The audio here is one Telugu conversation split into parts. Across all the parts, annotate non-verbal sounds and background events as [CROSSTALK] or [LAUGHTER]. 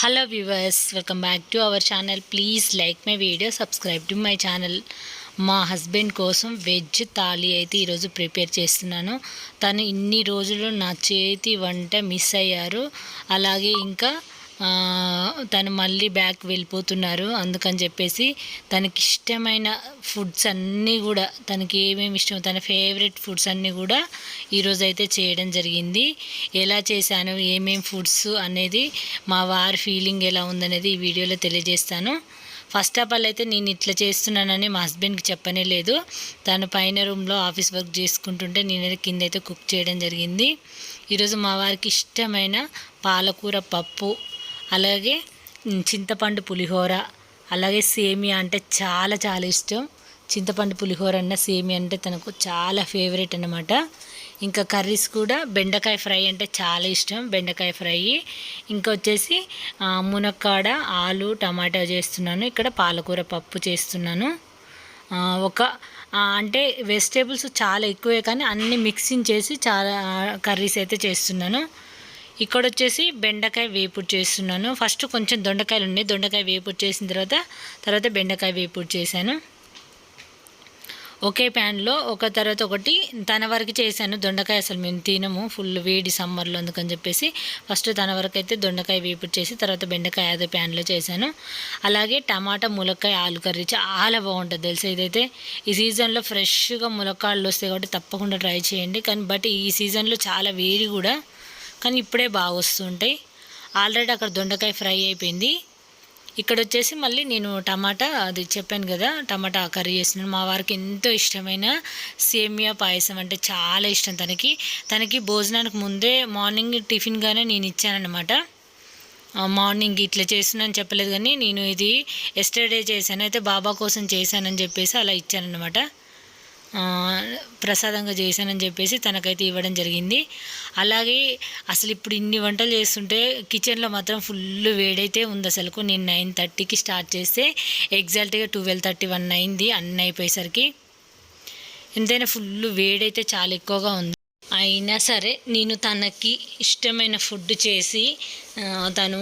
Hello viewers welcome back to our channel please like my video subscribe to my channel మా హస్బెండ్ కోసం వెజ్ థాలీ అయితే ఈరోజు ప్రిపేర్ చేస్తున్నాను. తను ఇన్ని రోజులు నా చేతి వంట మిస్ అయ్యారు. అలాగే ఇంకా తను మళ్ళీ బ్యాక్ వెళ్ళిపోతున్నారు. అందుకని చెప్పేసి తనకి ఇష్టమైన ఫుడ్స్ అన్నీ కూడా తనకి ఏమేమి ఇష్టం తన ఫేవరెట్ ఫుడ్స్ అన్నీ కూడా ఈరోజు అయితే చేయడం జరిగింది. ఎలా చేశాను ఏమేమి ఫుడ్స్ అనేది మా వారి ఫీలింగ్ ఎలా ఉందనేది ఈ వీడియోలో తెలియజేస్తాను. ఫస్ట్ ఆఫ్ ఆల్ అయితే నేను ఇట్లా చేస్తున్నానని మా హస్బెండ్కి చెప్పనే లేదు. తను పైన రూమ్లో ఆఫీస్ వర్క్ చేసుకుంటుంటే నేను కింద అయితే కుక్ చేయడం జరిగింది. ఈరోజు మా వారికి ఇష్టమైన పాలకూర పప్పు అలాగే చింతపండు పులిహోర అలాగే సేమియా అంటే చాలా చాలా ఇష్టం. చింతపండు పులిహోర అన్న సేమియా అంటే తనకు చాలా ఫేవరెట్ అన్నమాట. ఇంకా కర్రీస్ కూడా బెండకాయ ఫ్రై అంటే చాలా ఇష్టం బెండకాయ ఫ్రై. ఇంకా వచ్చేసి మునక్కాడ ఆలు టమాటా చేస్తున్నాను. ఇక్కడ పాలకూర పప్పు చేస్తున్నాను. ఒక అంటే వెజిటేబుల్స్ చాలా ఎక్కువే కానీ అన్ని మిక్సింగ్ చేసి చాలా కర్రీస్ అయితే చేస్తున్నాను. ఇక్కడ వచ్చేసి బెండకాయ వేపుడు చేస్తున్నాను. ఫస్ట్ కొంచెం దొండకాయలు ఉన్నాయి. దొండకాయ వేపుడు చేసిన తర్వాత తర్వాత బెండకాయ వేపుడు చేశాను. ఒకే ప్యాన్లో ఒక తర్వాత ఒకటి తన వరకు చేశాను. దొండకాయ అసలు మేము తినము. ఫుల్ వేడి సమ్మర్లో అందుకని చెప్పేసి ఫస్ట్ తన వరకు అయితే దొండకాయ వేపుడు చేసి తర్వాత బెండకాయ అదే ప్యాన్లో చేశాను. అలాగే టమాటా ములక్కాయ ఆలు కర్రీ చాలా బాగుంటుంది తెలుసా ఇదైతే. ఈ సీజన్లో ఫ్రెష్గా ములక్కాయలు వస్తాయి కాబట్టి తప్పకుండా ట్రై చేయండి. కానీ బట్ ఈ సీజన్లో చాలా వేడి కూడా. కానీ ఇప్పుడే బాగా వస్తుంటాయి. ఆల్రెడీ అక్కడ దొండకాయ ఫ్రై అయిపోయింది. ఇక్కడ వచ్చేసి మళ్ళీ నేను టమాటా అది చెప్పాను కదా టమాటా కర్రీ చేస్తున్నాను. మా వారికి ఎంతో ఇష్టమైన సేమియా పాయసం అంటే చాలా ఇష్టం తనకి. తనకి భోజనానికి ముందే మార్నింగ్ టిఫిన్గానే నేను ఇచ్చానమాట మార్నింగ్ ఇట్లా చేస్తున్నాను చెప్పలేదు కానీ నేను ఇది ఎస్టర్డే చేశాను. అయితే బాబా కోసం చేశానని చెప్పేసి అలా ఇచ్చానమాట ప్రసాదంగా చేశానని చెప్పేసి తనకైతే ఇవ్వడం జరిగింది. అలాగే అసలు ఇప్పుడు ఇన్ని వంటలు చేస్తుంటే కిచెన్లో మాత్రం ఫుల్ వేడైతే ఉంది అసలుకు నేను నైన్ థర్టీకి స్టార్ట్ చేస్తే ఎగ్జాక్ట్గా ట్వెల్వ్ థర్టీ వన్ అయింది అన్నీ అయిపోయేసరికి. ఎంతైనా ఫుల్ వేడైతే చాలా ఎక్కువగా ఉంది. అయినా సరే నేను తనకి ఇష్టమైన ఫుడ్ చేసి తను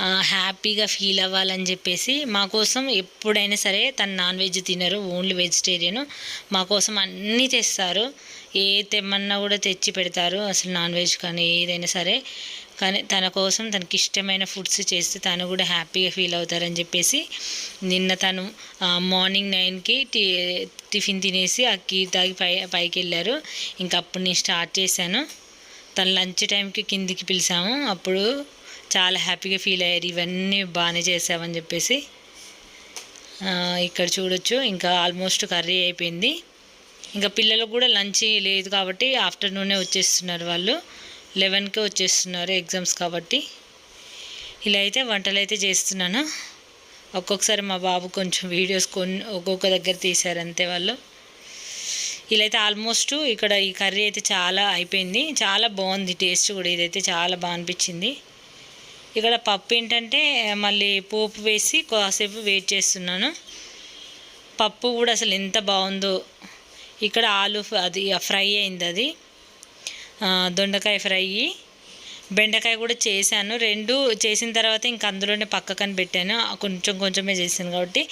హ్యాపీగా ఫీల్ అవ్వాలని చెప్పేసి మా కోసం ఎప్పుడైనా సరే తను నాన్ వెజ్ తినరు ఓన్లీ వెజిటేరియన్. మా కోసం అన్నీ తెస్తారు. ఏ తెమ్మన్నా కూడా తెచ్చి పెడతారు అసలు నాన్ వెజ్ కానీ ఏదైనా సరే. కానీ తన కోసం తనకి ఇష్టమైన ఫుడ్స్ చేస్తే తను కూడా హ్యాపీగా ఫీల్ అవుతారని చెప్పేసి నిన్న తను మార్నింగ్ నైన్కి టి టిఫిన్ తినేసి ఆ కీర్ తాగి పై పైకి వెళ్ళారు. ఇంకా అప్పుడు నేను స్టార్ట్ చేశాను. తను లంచ్ టైంకి కిందికి పిలిచాము. అప్పుడు చాలా హ్యాపీగా ఫీల్ అయ్యారు. ఇవన్నీ బాగానే చేసావని చెప్పేసి ఇక్కడ చూడొచ్చు. ఇంకా ఆల్మోస్ట్ కర్రీ అయిపోయింది. ఇంకా పిల్లలకు కూడా లంచ్ లేదు కాబట్టి ఆఫ్టర్నూనే వచ్చేస్తున్నారు వాళ్ళు. లెవెన్కే వచ్చేస్తున్నారు ఎగ్జామ్స్ కాబట్టి. ఇలా అయితే వంటలు అయితే చేస్తున్నాను. ఒక్కొక్కసారి మా బాబు కొంచెం వీడియోస్ కొన్ని ఒక్కొక్క దగ్గర తీశారు అంతే వాళ్ళు. ఇలా అయితే ఆల్మోస్ట్ ఇక్కడ ఈ కర్రీ అయితే చాలా అయిపోయింది. చాలా బాగుంది టేస్ట్ కూడా. ఇదైతే చాలా బాగా అనిపించింది. ఇక్కడ పప్పు ఏంటంటే మళ్ళీ పోపు వేసి కాసేపు వెయిట్ చేస్తున్నాను. పప్పు కూడా అసలు ఎంత బాగుందో. ఇక్కడ ఆలు అది ఫ్రై అయింది అది. దొండకాయ ఫ్రై. బెండకాయ కూడా చేశాను. రెండు చేసిన తర్వాత ఇంక అందులోనే పక్కకని పెట్టాను. కొంచెం కొంచెమే చేశాను కాబట్టి.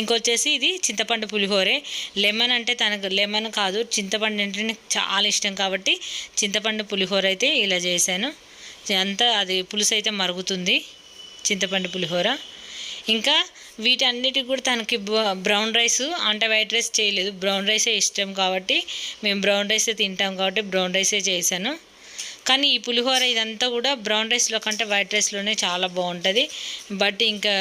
ఇంకొచ్చేసి ఇది చింతపండు పులిహోరే. లెమన్ అంటే తనకు లెమన్ కాదు చింతపండు అంటే నాకు చాలా ఇష్టం కాబట్టి చింతపండు పులిహోర అయితే ఇలా చేశాను. అంతా అది పులుసు అయితే మరుగుతుంది చింతపండు పులిహోర. ఇంకా వీటన్నిటికి కూడా తనకి బ్రౌన్ రైస్ అంటే వైట్ రైస్ చేయలేదు. బ్రౌన్ రైసే ఇష్టం కాబట్టి మేము బ్రౌన్ రైసే తింటాం కాబట్టి బ్రౌన్ రైసే చేశాను. కానీ ఈ పులిహోర ఇదంతా కూడా బ్రౌన్ రైస్లో కంటే వైట్ రైస్లోనే చాలా బాగుంటుంది. బట్ ఇంకా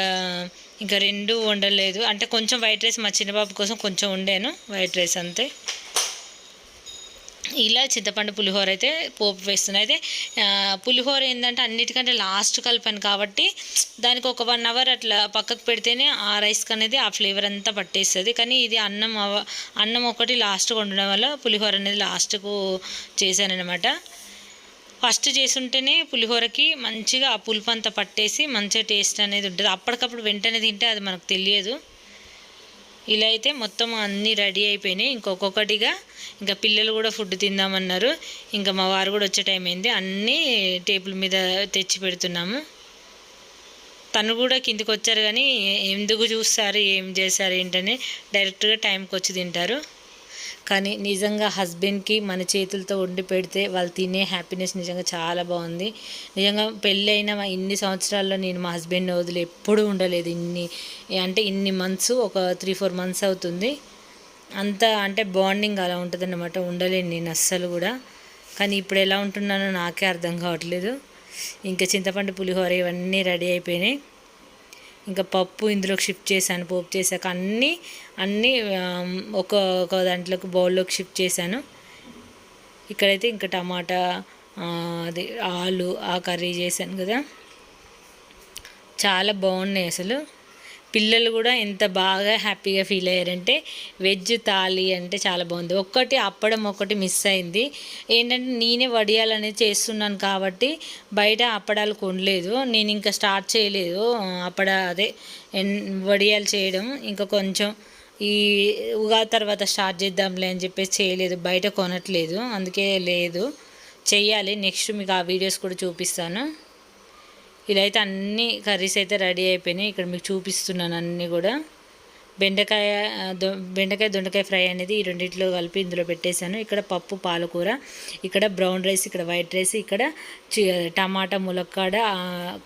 ఇంకా రెండు వండలేదు. అంటే కొంచెం వైట్ రైస్ మా చిన్నబాబు కోసం కొంచెం వండాను వైట్ రైస్ అంతే. ఇలా చింతపండు పులిహోర అయితే పోపు వేస్తున్నాయి అయితే పులిహోర ఏంటంటే అన్నిటికంటే లాస్ట్ కలిపాను కాబట్టి దానికి ఒక వన్ అవర్ అట్లా పక్కకు పెడితేనే ఆ రైస్కి అనేది ఆ ఫ్లేవర్ అంతా పట్టేస్తుంది. కానీ ఇది అన్నం అన్నం ఒకటి లాస్ట్గా ఉండడం వల్ల పులిహోర అనేది లాస్ట్కు చేశానమాట ఫస్ట్ చేసుంటేనే పులిహోరకి మంచిగా ఆ పులుపు అంతా పట్టేసి మంచిగా టేస్ట్ అనేది ఉంటుంది. అప్పటికప్పుడు వెంటనే తింటే అది మనకు తెలియదు. ఇలా అయితే మొత్తం అన్నీ రెడీ అయిపోయినాయి. ఇంకొకొకటిగా ఇంకా పిల్లలు కూడా ఫుడ్ తిందామన్నారు. ఇంకా మా వారు కూడా వచ్చే టైం అయింది. అన్నీ టేబుల్ మీద తెచ్చి పెడుతున్నాము. తను కూడా కిందికి వచ్చారు కానీ ఎందుకు చూస్తారు? ఏం చేశారు ఏంటని? డైరెక్ట్గా టైంకి వచ్చి తింటారు. కానీ నిజంగా హస్బెండ్కి మన చేతులతో వండి పెడితే వాళ్ళు తినే హ్యాపీనెస్ నిజంగా చాలా బాగుంది. నిజంగా పెళ్ళి అయిన ఇన్ని సంవత్సరాల్లో నేను మా హస్బెండ్ని వదిలి ఎప్పుడూ ఉండలేదు. ఇన్ని అంటే ఇన్ని మంత్స్ ఒక త్రీ ఫోర్ మంత్స్ అవుతుంది. అంత అంటే బాండింగ్ అలా ఉంటుంది అన్నమాట ఉండలేను నేను అస్సలు కూడా. కానీ ఇప్పుడు ఎలా ఉంటున్నానో నాకే అర్థం కావట్లేదు. ఇంకా చింతపండు పులిహోర ఇవన్నీ రెడీ అయిపోయినాయి. ఇంకా పప్పు ఇందులోకి షిఫ్ట్ చేశాను పోపు చేశాక అన్నీ అన్నీ ఒక ఒక దాంట్లోకి బౌల్లోకి షిఫ్ట్ చేశాను. ఇక్కడైతే ఇంకా టమాటా అది ఆలు ఆ కర్రీ చేశాను కదా. చాలా బాగున్నాయి అసలు. పిల్లలు కూడా ఎంత బాగా హ్యాపీగా ఫీల్ అయ్యారంటే వెజ్ తాలి అంటే చాలా బాగుంది. ఒక్కటి అప్పడం ఒకటి మిస్ అయింది. ఏంటంటే నేనే వడియాలు అనేది చేస్తున్నాను కాబట్టి బయట అప్పడాలు కొనలేదు. నేను ఇంకా స్టార్ట్ చేయలేదు. అప్పడ అదే ఎన్- వడియాలు చేయడం. ఇంకా కొంచెం ఈ ఉగాది తర్వాత స్టార్ట్ చేద్దాంలే అని చెప్పేసి చేయలేదు. బయట కొనట్లేదు. అందుకే లేదు. చెయ్యాలి. నెక్స్ట్ మీకు ఆ వీడియోస్ కూడా చూపిస్తాను. ఇలా అయితే అన్ని కర్రీస్ అయితే రెడీ అయిపోయినాయి. ఇక్కడ మీకు చూపిస్తున్నాను అన్నీ కూడా. బెండకాయ బెండకాయ దొండకాయ ఫ్రై అనేది ఈ రెండింటిలో కలిపి ఇందులో పెట్టేశాను. ఇక్కడ పప్పు పాలకూర ఇక్కడ బ్రౌన్ రైస్ ఇక్కడ వైట్ రైస్ ఇక్కడ చి టమాటా ములక్కాడ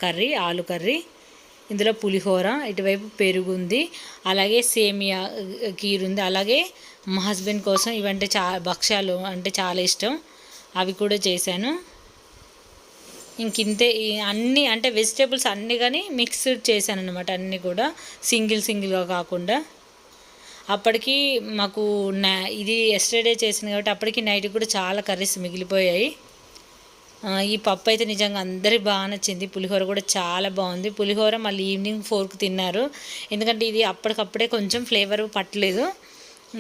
కర్రీ ఆలు కర్రీ ఇందులో పులిహోర ఇటువైపు పెరుగు ఉంది అలాగే సేమియా కీర్ ఉంది అలాగే మా హస్బెండ్ కోసం ఇవంటే చా భక్ష్యాలు అంటే చాలా ఇష్టం. అవి కూడా చేశాను. ఇంకింతే అన్నీ అంటే వెజిటేబుల్స్ అన్నీ కానీ మిక్స్డ్ చేశాను అనమాట అన్నీ కూడా. సింగిల్ సింగిల్గా కాకుండా. అప్పటికి మాకు నా ఇది ఎస్టర్డే చేసింది కాబట్టి అప్పటికి నైట్ కూడా చాలా కర్రీస్ మిగిలిపోయాయి. ఈ పప్పు అయితే నిజంగా అందరికి బాగా నచ్చింది. పులిహోర కూడా చాలా బాగుంది. పులిహోర మళ్ళీ ఈవినింగ్ ఫోర్కి తిన్నారు. ఎందుకంటే ఇది అప్పటికప్పుడే కొంచెం ఫ్లేవర్ పట్టలేదు.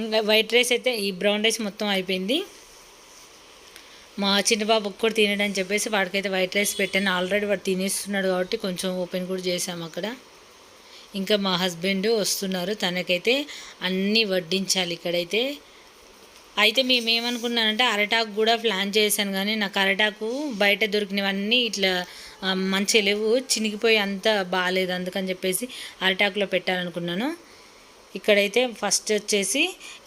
ఇంకా వైట్ రైస్ అయితే ఈ బ్రౌన్ రైస్ మొత్తం అయిపోయింది. మా చిన్న బాబు తినడని చెప్పేసి వాడికైతే వైట్ రైస్ పెట్టాను. ఆల్రెడీ వాడు తినేస్తున్నాడు కాబట్టి కొంచెం ఓపెన్ కూడా చేసాము అక్కడ. ఇంకా మా హస్బెండ్ వస్తున్నారు. తనకైతే అన్నీ వడ్డించాలి ఇక్కడైతే. అయితే మేము ఏమనుకున్నానంటే అరటాకు కూడా ప్లాన్ చేశాను కానీ నాకు అరటాకు బయట దొరికినవన్నీ ఇట్లా మంచిగా లేవు చినిగిపోయి అంత బాగాలేదు అందుకని చెప్పేసి అరటాకులో పెట్టాలనుకున్నాను. ఇక్కడైతే ఫస్ట్ వచ్చేసి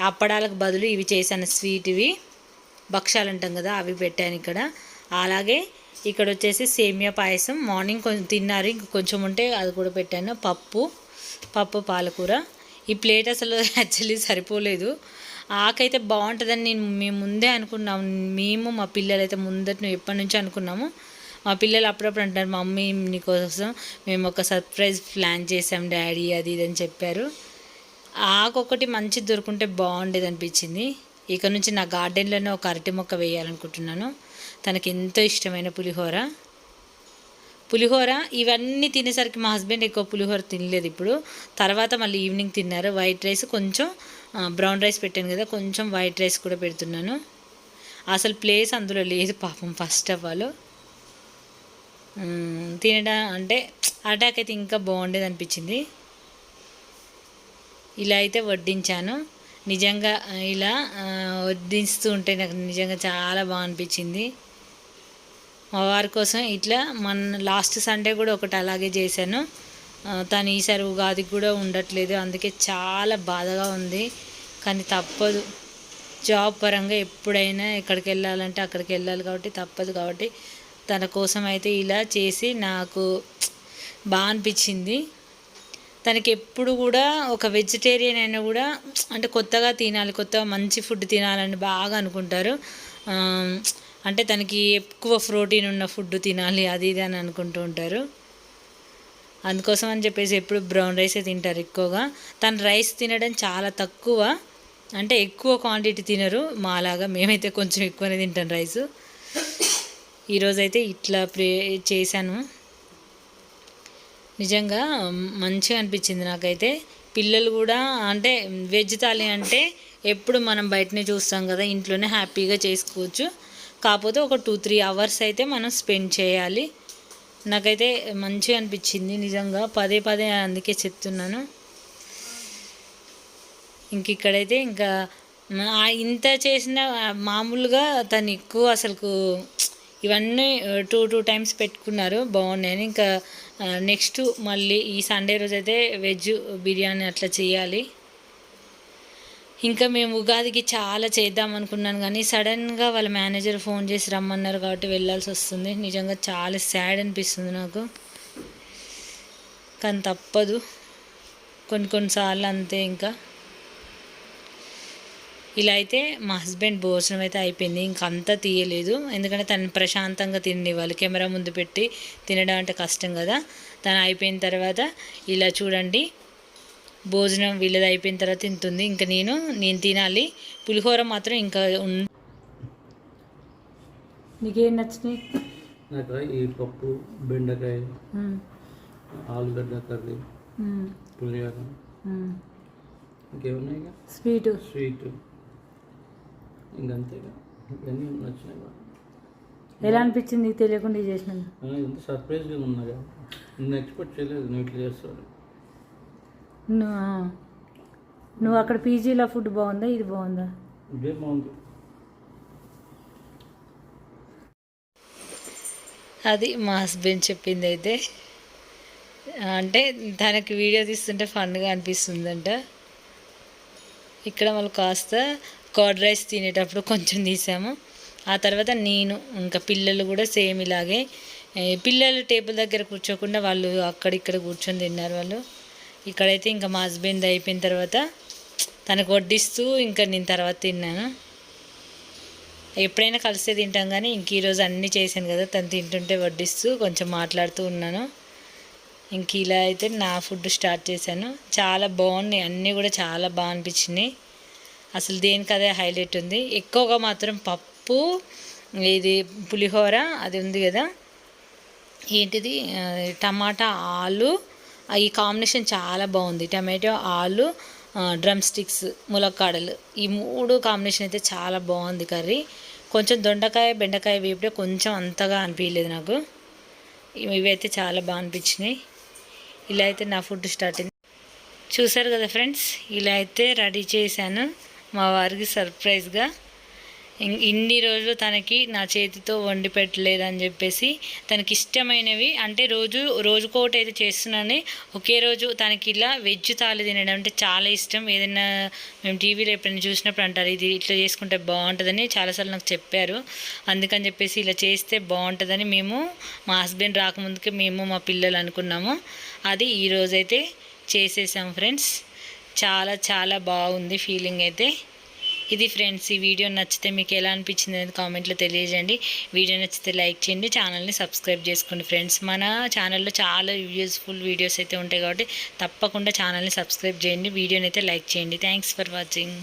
అప్పడాలకు బదులు ఇవి చేశాను స్వీట్ ఇవి. భక్ష్యాలు అంటాం కదా అవి పెట్టాను ఇక్కడ. అలాగే ఇక్కడ వచ్చేసి సేమియా పాయసం. మార్నింగ్ కొంచెం తిన్నారు. ఇంక కొంచెం ఉంటే అది కూడా పెట్టాను. పప్పు పప్పు పాలకూర. ఈ ప్లేట్ అసలు [LAUGHS] యాక్చువల్లీ సరిపోలేదు. ఆకైతే బాగుంటుందని నేను మేము ముందే అనుకున్నాం. మేము మా పిల్లలు అయితే ముందట ఎప్పటి నుంచో అనుకున్నాము. మా పిల్లలు అప్పుడప్పుడు అంటారు మమ్మీ నీకోసం మేము ఒక సర్ప్రైజ్ ప్లాన్ చేసాం డాడీ అది ఇది అని చెప్పారు. ఆకొకటి మంచి దొరుకుంటే బాగుండేది అనిపించింది. ఇక నుంచి నా గార్డెన్లోనే ఒక అరటి మొక్క వేయాలనుకుంటున్నాను. తనకి ఎంతో ఇష్టమైన పులిహోర. పులిహోర ఇవన్నీ తినేసరికి మా హస్బెండ్ ఎక్కువ పులిహోర తినలేదు ఇప్పుడు. తర్వాత మళ్ళీ ఈవినింగ్ తిన్నారు. వైట్ రైస్ కొంచెం బ్రౌన్ రైస్ పెట్టాను కదా కొంచెం వైట్ రైస్ కూడా పెడుతున్నాను. అసలు ప్లేస్ అందులో లేదు పాపం ఫస్ట్ ఆఫ్ ఆల్. తినడం అంటే అటాక్ అయితే ఇంకా బాగుండేది అనిపించింది. ఇలా అయితే వడ్డించాను. నిజంగా ఇలా వడ్డిస్తూ ఉంటే నాకు నిజంగా చాలా బాగా అనిపించింది మా వారి కోసం ఇట్లా మన లాస్ట్ సండే కూడా ఒకటి అలాగే చేశాను. తను ఈసారి ఉగాదికి కూడా ఉండట్లేదు. అందుకే చాలా బాధగా ఉంది. కానీ తప్పదు. జాబ్ పరంగా ఎప్పుడైనా ఎక్కడికి వెళ్ళాలంటే అక్కడికి వెళ్ళాలి కాబట్టి తప్పదు కాబట్టి తన కోసం అయితే ఇలా చేసి నాకు బాగా అనిపించింది తనకి ఎప్పుడు కూడా ఒక వెజిటేరియన్ అయినా కూడా అంటే కొత్తగా తినాలి కొత్తగా మంచి ఫుడ్ తినాలని బాగా అనుకుంటారు. అంటే తనకి ఎక్కువ ప్రోటీన్ ఉన్న ఫుడ్ తినాలి అది ఇది అని అనుకుంటూ ఉంటారు. అందుకోసం అని చెప్పేసి ఎప్పుడు బ్రౌన్ రైసే తింటారు ఎక్కువగా. తను రైస్ తినడం చాలా తక్కువ అంటే ఎక్కువ క్వాంటిటీ తినరు. మాలాగా మేమైతే కొంచెం ఎక్కువనే తింటాం రైస్ ఈరోజైతే ఇట్లా ప్రే చేశాను. నిజంగా మంచిగా అనిపించింది నాకైతే. పిల్లలు కూడా అంటే వెజ్ థాలీ అంటే ఎప్పుడు మనం బయటనే చూస్తాం కదా ఇంట్లోనే హ్యాపీగా చేసుకోవచ్చు. కాకపోతే ఒక టూ త్రీ అవర్స్ అయితే మనం స్పెండ్ చేయాలి. నాకైతే మంచిగా అనిపించింది నిజంగా. పదే పదే అందుకే చెప్తున్నాను. ఇంక ఇక్కడైతే ఇంకా ఇంత చేసిన మామూలుగా తను ఎక్కువ అసలుకు ఇవన్నీ టూ టూ టైమ్స్ పెట్టుకున్నారు. బాగున్నాయని ఇంకా నెక్స్ట్ మళ్ళీ ఈ సండే రోజు అయితే వెజ్ బిర్యానీ అట్లా చేయాలి. ఇంకా మేము ఉగాదికి చాలా చేద్దాం అనుకున్నాను కానీ సడన్గా వాళ్ళ మేనేజర్ ఫోన్ చేసి రమ్మన్నారు కాబట్టి వెళ్ళాల్సి వస్తుంది. నిజంగా చాలా సాడ్ అనిపిస్తుంది నాకు. కానీ తప్పదు. కొన్ని కొన్నిసార్లు అంతే ఇంకా. ఇలా అయితే మా హస్బెండ్ భోజనం అయితే అయిపోయింది. ఇంకా అంతా తీయలేదు. ఎందుకంటే తను ప్రశాంతంగా తినేవాళ్ళు. కెమెరా ముందు పెట్టి తినడం అంటే కష్టం కదా. తను అయిపోయిన తర్వాత ఇలా చూడండి. భోజనం వీళ్ళది అయిపోయిన తర్వాత తింటుంది. ఇంకా నేను నేను తినాలి. పులిహోర మాత్రం ఇంకా ఉన్ నీకేం నచ్చినాయి? నాకు ఈ పప్పు బెండకాయ ఆలుగడ్డ కర్రీ పులిహోర. ఇంకేమున్నాయి స్వీటు. స్వీట్. ఇవన్నీ నచ్చినాయి. ఎలా అనిపించింది నీకు తెలియకుండా చేసినాను ఆ, ఇంత సర్ప్రైజ్గా ఉన్నా కదా. నేను ఎక్స్పెక్ట్ చేయలేదు నువ్వు ఇట్లా చేస్తాడు నువ్వు నువ్వు అక్కడ పీజీలో ఫుడ్ బాగుందా ఇది బాగుందా? ఇదే బాగుంది. అది మా హస్బెండ్ చెప్పింది అయితే. అంటే తనకి వీడియో తీస్తుంటే ఫన్గా అనిపిస్తుందంట. ఇక్కడ మళ్ళీ కాస్త కర్డ్ రైస్ తినేటప్పుడు కొంచెం తీసాము. ఆ తర్వాత నేను ఇంకా పిల్లలు కూడా సేమ్ ఇలాగే. పిల్లలు టేబుల్ దగ్గర కూర్చోకుండా వాళ్ళు అక్కడిక్కడ కూర్చొని తిన్నారు వాళ్ళు. ఇక్కడైతే ఇంకా మా హస్బెండ్ అయిపోయిన తర్వాత తనకు వడ్డిస్తూ ఇంకా నేను తర్వాత తిన్నాను. ఎప్పుడైనా కలిసే తింటాం కానీ ఇంక ఈరోజు అన్నీ చేశాను కదా తను తింటుంటే వడ్డిస్తూ కొంచెం మాట్లాడుతూ ఉన్నాను. ఇంక ఇలా అయితే నా ఫుడ్ స్టార్ట్ చేశాను. చాలా బాగున్నాయి అన్నీ కూడా చాలా బాగా అనిపించినాయి. అసలు దేనికి అదే హైలైట్ ఉంది. ఎక్కువగా మాత్రం పప్పు ఇది పులిహోర అది ఉంది కదా. ఏంటిది? టమాటా ఆలు. ఈ కాంబినేషన్ చాలా బాగుంది. టమాటో ఆలు డ్రమ్ స్టిక్స్ ములక్కాడలు. ఈ మూడు కాంబినేషన్ అయితే చాలా బాగుంది కర్రీ. కొంచెం దొండకాయ బెండకాయ వేపుడే కొంచెం అంతగా అనిపించలేదు నాకు. ఇవైతే చాలా బాగా అనిపించినాయి. ఇలా అయితే నా ఫుడ్ స్టార్ట్ అయింది. చూసారు కదా ఫ్రెండ్స్? ఇలా అయితే రెడీ చేశాను. మా వారికి సర్ప్రైజ్గా ఇన్ని రోజులు తనకి నా చేతితో వండి పెట్టలేదని చెప్పేసి తనకి ఇష్టమైనవి అంటే రోజు రోజుకోటి అయితే చేస్తున్నాను ఒకే రోజు తనకి ఇలా వెజ్ తాళి తినడం అంటే చాలా ఇష్టం. ఏదైనా మేము టీవీలో ఎప్పుడైనా చూసినప్పుడు అంటారు ఇది ఇట్లా చేసుకుంటే బాగుంటుందని చాలాసార్లు నాకు చెప్పారు. అందుకని చెప్పేసి ఇలా చేస్తే బాగుంటుందని మేము మా హస్బెండ్ రాకముందుకే మేము మా పిల్లలు అనుకున్నాము. అది ఈరోజైతే చేసేసాం ఫ్రెండ్స్ చాలా చాలా బాగుంది ఫీలింగ్ అయితే. ఇది ఫ్రెండ్స్ ఈ వీడియో నచ్చితే మీకు ఎలా అనిపించింది అనేది కామెంట్లో తెలియజేయండి. వీడియో నచ్చితే లైక్ చేయండి. ఛానల్ని సబ్స్క్రైబ్ చేసుకోండి ఫ్రెండ్స్ మన ఛానల్లో చాలా యూస్ఫుల్ వీడియోస్ అయితే ఉంటాయి కాబట్టి తప్పకుండా ఛానల్ని సబ్స్క్రైబ్ చేయండి. వీడియోని అయితే లైక్ చేయండి. Thanks for watching